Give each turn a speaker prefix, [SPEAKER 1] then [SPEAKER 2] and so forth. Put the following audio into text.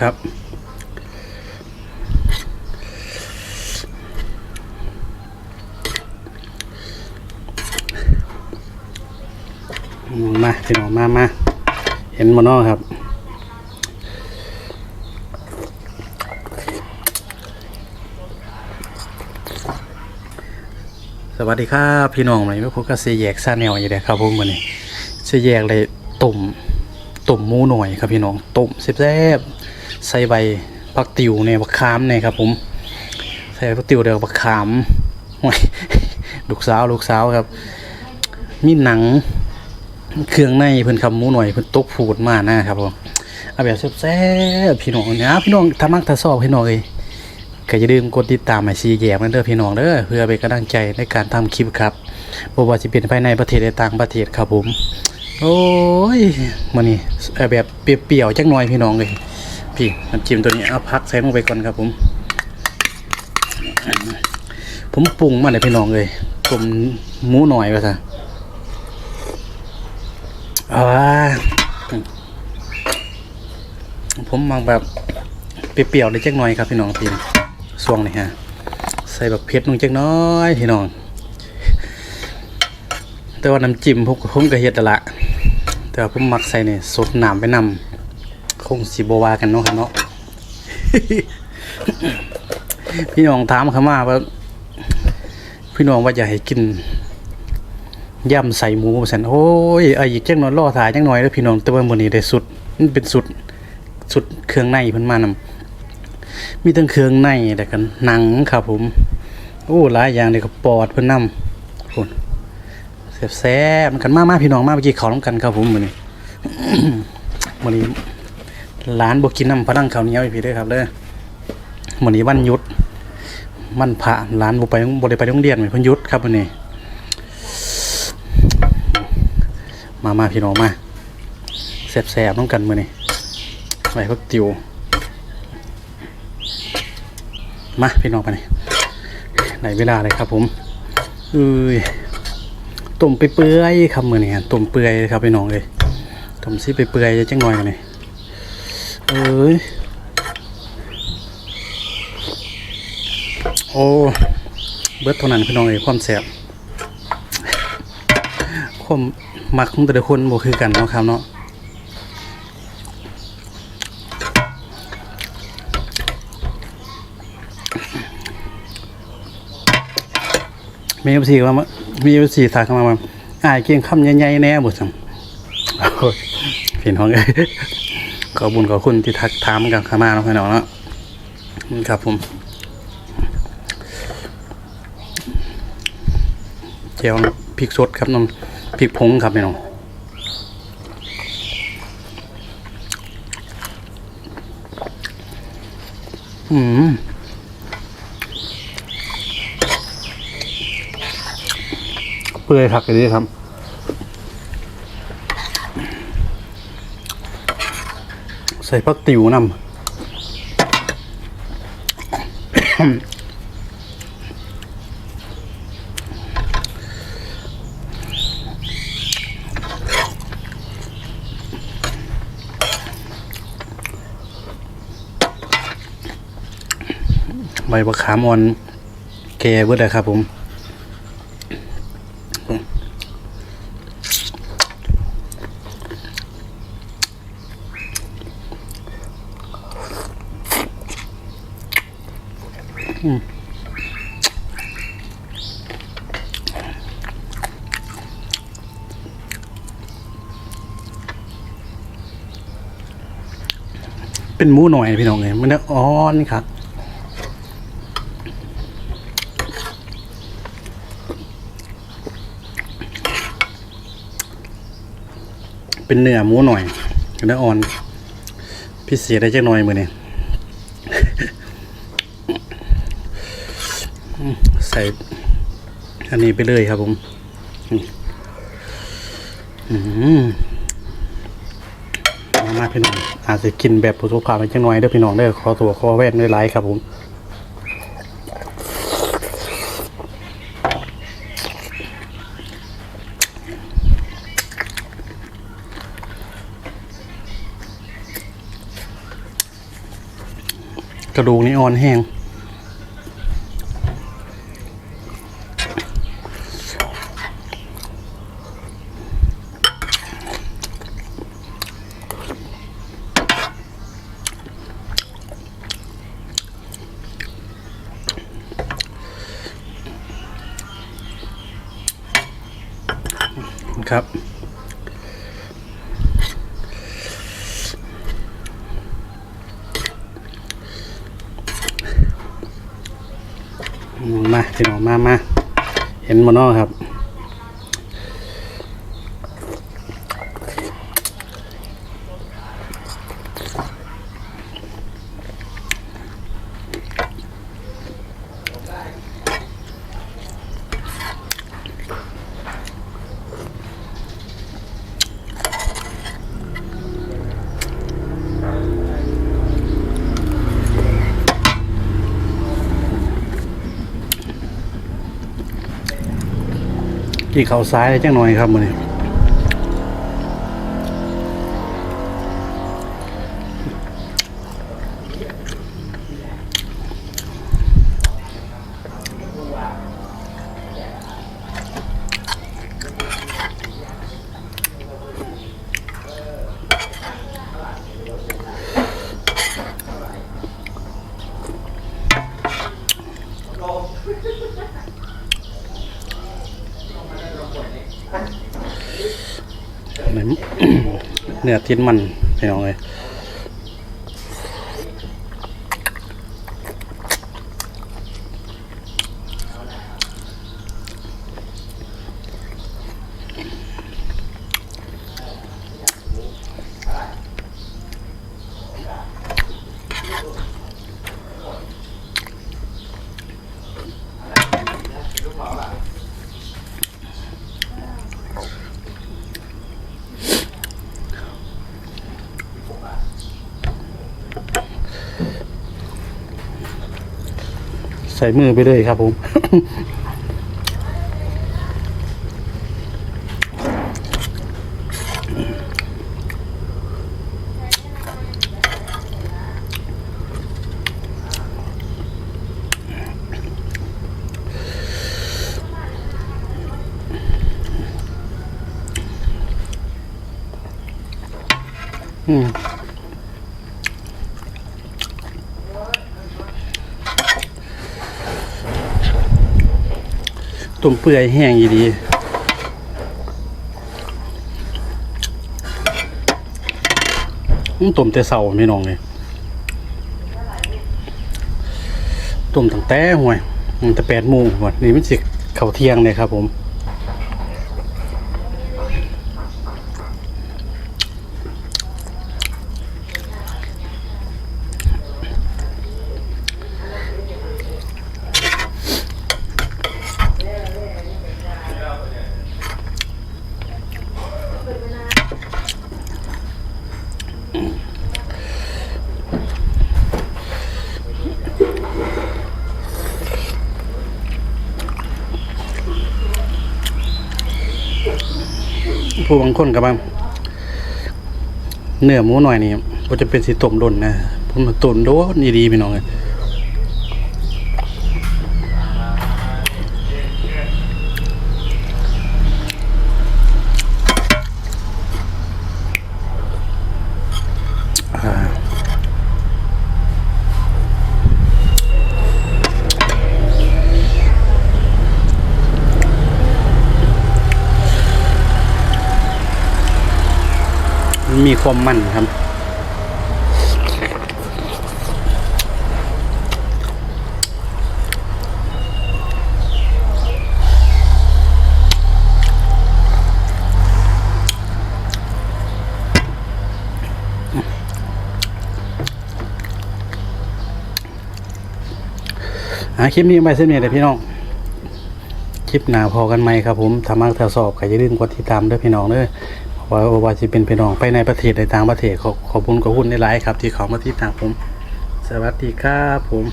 [SPEAKER 1] ครับ มาพี่น้องมามาเห็นมานอครับสวัสดีครับพี่น้องวันนี้พวกก็เสียแยกซาแนวอยู่เด้ครับผมวันนี้เสียแยกเลยตุ่มตุ่มมูหน่อยครับพี่น้องตุ่มแซ่บ ใส่ใบผักติ๋วเนี่ยผักขามเนี่ยครับผม ใส่ผักติ๋วเดียวผักขามโอ้ยลูกสาวลูกสาวครับ มีหนังเครื่องในเพิ่นคำมูหน่อยเพิ่นตกผูดมากนะครับผมเอาแบบแซ่บๆพี่น้องเนี่ยพี่น้องถ้ามักถ้าชอบพี่น้องเอ้ยก็อย่าลืมกดติดตามให้ซีแยกนั่นเด้อพี่น้องเด้อเพื่อเป็นกำลังใจในการทำคลิปครับบ่ว่าสิเป็นภายในประเทศและต่างประเทศครับผม โอ้ยมื้อนี้เอาแบบเปรี้ยวๆจักหน่อยพี่น้องเลย พี่น้ำจิ้มตัวนี้เอาพักใส่ลงไปก่อนครับผม ผมปรุงมาเลยพี่น้องเลยต้มหมูหน่อยว่าซะอ่าผมมองแบบเปรี้ยวๆเลยจักหน่อยครับพี่น้องพี่สวงนี่ฮะใส่แบบเผ็ดลงจักน้อยพี่น้อง แต่ว่าน้ำจิ้มผมผมก็เฮ็ดแล้วละแต่ว่าผมมักใส่เนี่ยสดน้ำไปนำค งสิบว่ากันเนาะครับเนาะ พี่น้องถามเขามาว่า พี่น้องว่าอยากให้กินย่ำใส่หมูสันโอ้ยไอ้อีกจังหน่อยล่อถ่ายจังหน่อยแล้วพี่น้องแต่ว่ามื้อนี้ได้สุดมันเป็นสุดสุดเครื่องในเพิ่นมานำมีทั้งเครื่องในแต่กันหนังครับผมโอ้หลายอย่างเลยก็ปอดเพิ่นนำพุ่นแซ่บๆมันกันมามาพี่น้องมาเมื่อกี้เขาวนํกันครับผมมื้อนี้มื้อนี้ ร้านบ่กินน้ำพลังข้าวเหนียวอีพี่เด้อครับเด้อมื้อนี้วันยุดวันพระร้านบ่ไปบ่ได้ไปโรงเรียนเพิ่นยุดครับมื้อนี้ มามาพี่น้องมาแสบๆต้องกันมือนี่ใบพักติวมาพี่น้องไปนี่ในเวลาเลยครับผมเอ้ยต้มไปเปื่อยครับมือนี่ฮะต้มเปื่อยครับพี่น้องเลยต้มซิไปเปื่อยๆจังหน่อยกันนี่ เอ้ย โอ้ เบิดเท่านั้นพี่น้องเลยความแสบความมักของแต่ละคนบ่คือกันเนาะครับเนาะมีเอฟซีว่ามามีเอฟซีทักเข้ามาว่าอ้ายเกียงคำใหญ่ๆแน่บ่ซั่นโอ้ยพี่น้องเอ้ย ขอบุญขอบคุณที่ทักถามกันข้ามาเนาะพี่น้องเนาะครับผมเจียวพริกสดครับน้ำพริกผงครับพี่น้องอืมเปื่อยผักกันดีครับ ส่ผักติ๋วนำใบมะขามอ่อนแก่เบิดเลยครับผม เป็นมูหน่อยพี่น้องเลยมันเนื้ออ่อนครับเป็นเนื้อหมูหน่อยเนื้ออ่อน พิเศษได้จักหน่อยมือนี่อืม ใส่ อันนี้ไปเลยครับผมอืมมามาพี่น้อง อาจจะกินแบบผู้สุภาพไปจังหน่อยเด้อพี่น้องเด้อขอตัวขอแว่นด้วยไลค์ครับผมกระดูกนี่อ่อนแห้ง ครับ มาพี่น้องมามาเห็นมันนอครับ กี่เขาซ้ายเลยจังหน่อยครับมันนี้เหมือน เนื้อทิ้นมันพี่น้องเลย ส่มือไปเลยครับผม อืม ตุ่มเปื่อยแห้งอีดีตุ่มแต่เสาไม่น้องเลยตุ่มตั้งแต่ห่วยตั้งแต่แปดโมงวันนี้มันสิเขาเที่ยงเลยครับผม ผู้บางคนกับบางเนื้อหมูหน่อยนี่ผมจะเป็นสีต้มดนนะผมมาต้มโดนนี่ดีพี่น้องเลย มีความมันครับ คลิปนี้ไปเส้นนี้เลยพี่น้องคลิปหนาพอกันไหมครับผมถ้ามากถ้าสอบก็อย่าลืมกดติดตามด้วยพี่น้องเด้อะ ว่าว่าจะเป็นพี่น้องไปในประเทศในต่างประเทศขอขอบคุณขอบคุณในไลน์ครับ ที่เขามาที่ตางผม สวัสดีครับผม